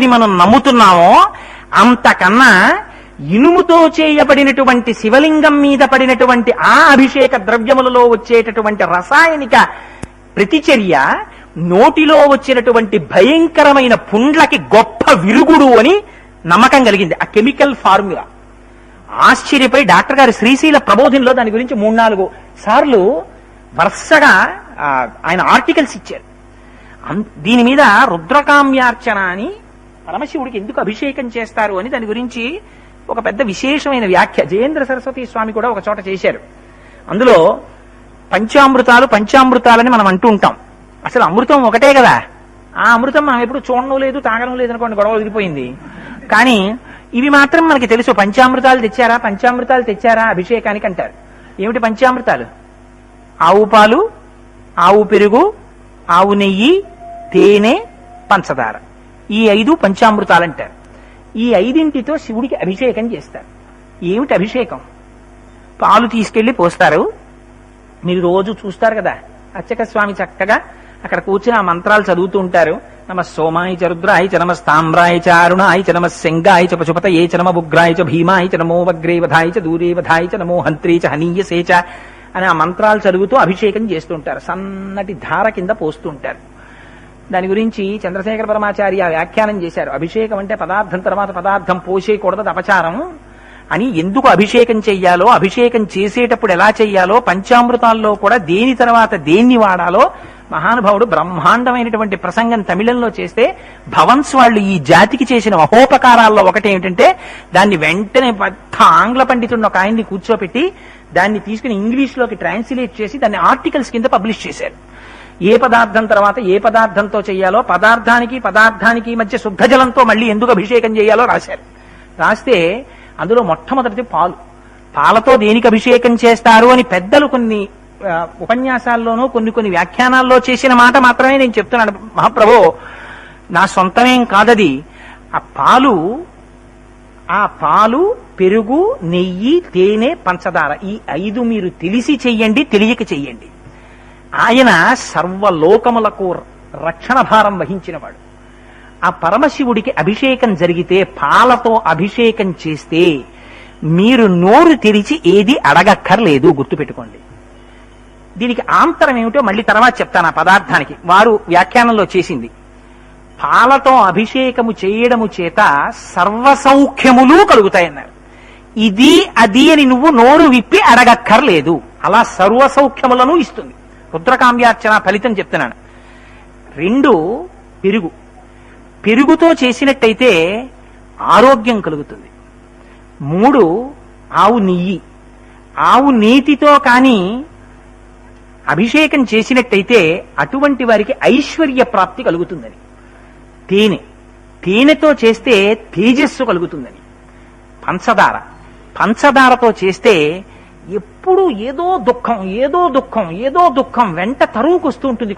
అనేది మనం నమ్ముతున్నామో అంతకన్నా ఇనుముతో చేయబడినటువంటి శివలింగం మీద పడినటువంటి ఆ అభిషేక ద్రవ్యములలో వచ్చేటటువంటి రసాయనిక ప్రతిచర్య నోటిలో వచ్చినటువంటి భయంకరమైన పుండ్లకి గొప్ప విరుగుడు అని నమ్మకం కలిగింది. ఆ కెమికల్ ఫార్ములా. ఆశ్చర్యపై డాక్టర్ గారి శ్రీశైల ప్రబోధంలో దాని గురించి మూడు నాలుగు సార్లు వరుసగా ఆయన ఆర్టికల్స్ ఇచ్చారు. దీని మీద రుద్రకామ్యార్చన అని పరమశివుడికి ఎందుకు అభిషేకం చేస్తారు అని దాని గురించి ఒక పెద్ద విశేషమైన వ్యాఖ్య. జయేంద్ర సరస్వతి స్వామి కూడా ఒక చోట చేశారు. అందులో పంచామృతాలు పంచామృతాలని మనం అంటూ ఉంటాం. అసలు అమృతం ఒకటే కదా? ఆ అమృతం మనం ఎప్పుడు చూడడం లేదు తాగడం లేదు అనుకోండి గొడవ వదిలిపోయింది. కానీ ఇవి మాత్రం మనకి తెలుసు. పంచామృతాలు తెచ్చారా? పంచామృతాలు తెచ్చారా? అభిషేకానికి అంటారు. ఏమిటి పంచామృతాలు? ఆవు పాలు ఆవు పెరుగు ఆవు నెయ్యి తేనె పంచదార. ఈ ఐదు పంచామృతాలు అంటారు ఈ ఐదింటితో శివుడికి అభిషేకం చేస్తారు. ఏమిటి అభిషేకం? పాలు తీసుకెళ్ళి పోస్తారు. మీరు రోజు చూస్తారు కదా అర్చక స్వామి చక్కగా అక్కడ కూర్చుని ఆ మంత్రాలు చదువుతూ ఉంటారు. నమ సోమాయ చ రుద్రాయ చ నమ స్తామ్రాయ చ అరుణాయ చ నమ శంగాయ చ పశుపతయే చ నమ ఉగ్రాయ చ భీమాయ చ నమో వగ్రే చ దూరేవధాయ చనమో చ నమో హంత్రే చ హనీయసే చ అని ఆ మంత్రాలు చదువుతూ అభిషేకం చేస్తుంటారు సన్నటి ధార కింద పోస్తూ ఉంటారు. దాని గురించి చంద్రశేఖర పరమాచార్య వ్యాఖ్యానం చేశారు. అభిషేకం అంటే పదార్థం తర్వాత పదార్థం పోసేయకూడదు అపచారం. అని ఎందుకు అభిషేకం చెయ్యాలో అభిషేకం చేసేటప్పుడు ఎలా చెయ్యాలో పంచామృతాల్లో కూడా దేని తర్వాత దేన్ని వాడాలో మహానుభావుడు బ్రహ్మాండమైనటువంటి ప్రసంగం తమిళంలో చేస్తే భవన్స్ వాళ్ళు ఈ జాతికి చేసిన మహోపకారాల్లో ఒకటి ఏమిటంటే దాన్ని వెంటనే పెద్ద ఆంగ్ల పండితుడిని ఒక ఆయన్ని కూర్చోపెట్టి దాన్ని తీసుకుని ఇంగ్లీష్లోకి ట్రాన్స్లేట్ చేసి దాన్ని ఆర్టికల్స్ కింద పబ్లిష్ చేశారు. ఏ పదార్థం తర్వాత ఏ పదార్థంతో చేయాలో పదార్థానికి పదార్థానికి మధ్య శుద్ధ జలంతో మళ్ళీ ఎందుకు అభిషేకం చేయాలో రాశారు. రాస్తే అందులో మొట్టమొదటిది పాలు. పాలతో దేనికి అభిషేకం చేస్తారు అని పెద్దలు కొన్ని ఉపన్యాసాల్లోనూ కొన్ని కొన్ని వ్యాఖ్యానాల్లో చేసిన మాట మాత్రమే నేను చెప్తున్నాను. మహాప్రభు నా సొంతమేం కాదది. ఆ పాలు ఆ పాలు పెరుగు నెయ్యి తేనె పంచదార ఈ ఐదు మీరు తెలిసి చెయ్యండి తెలియక చెయ్యండి ఆయన సర్వలోకములకు రక్షణ భారం వహించినవాడు. ఆ పరమశివుడికి అభిషేకం జరిగితే పాలతో అభిషేకం చేస్తే మీరు నోరు తెరిచి ఏది అడగక్కర్లేదు గుర్తుపెట్టుకోండి. దీనికి ఆంతరం ఏమిటో మళ్ళీ తర్వాత చెప్తాను ఆ పదార్థానికి. వారు వ్యాఖ్యానంలో చేసింది. పాలతో అభిషేకము చేయడము చేత సర్వసౌఖ్యములు కలుగుతాయన్నారు. ఇది అది అని నువ్వు నోరు విప్పి అడగక్కర్లేదు. అలా సర్వ సౌఖ్యములను ఇస్తుంది. రుద్రకామ్యార్చన ఫలితం చెప్తున్నాను. రెండు పెరుగు. పెరుగుతో చేసినట్టయితే ఆరోగ్యం కలుగుతుంది. మూడు ఆవు నెయ్యి. ఆవు నీతితో కానీ అభిషేకం చేసినట్టయితే అటువంటి వారికి ఐశ్వర్య ప్రాప్తి కలుగుతుందని. తేనె. తేనెతో చేస్తే తేజస్సు కలుగుతుందని. పంచదార. పంచదారతో చేస్తే ఎప్పుడు ఏదో దుఃఖం ఏదో దుఃఖం ఏదో దుఃఖం వెంట తరువుకొస్తూ ఉంటుంది.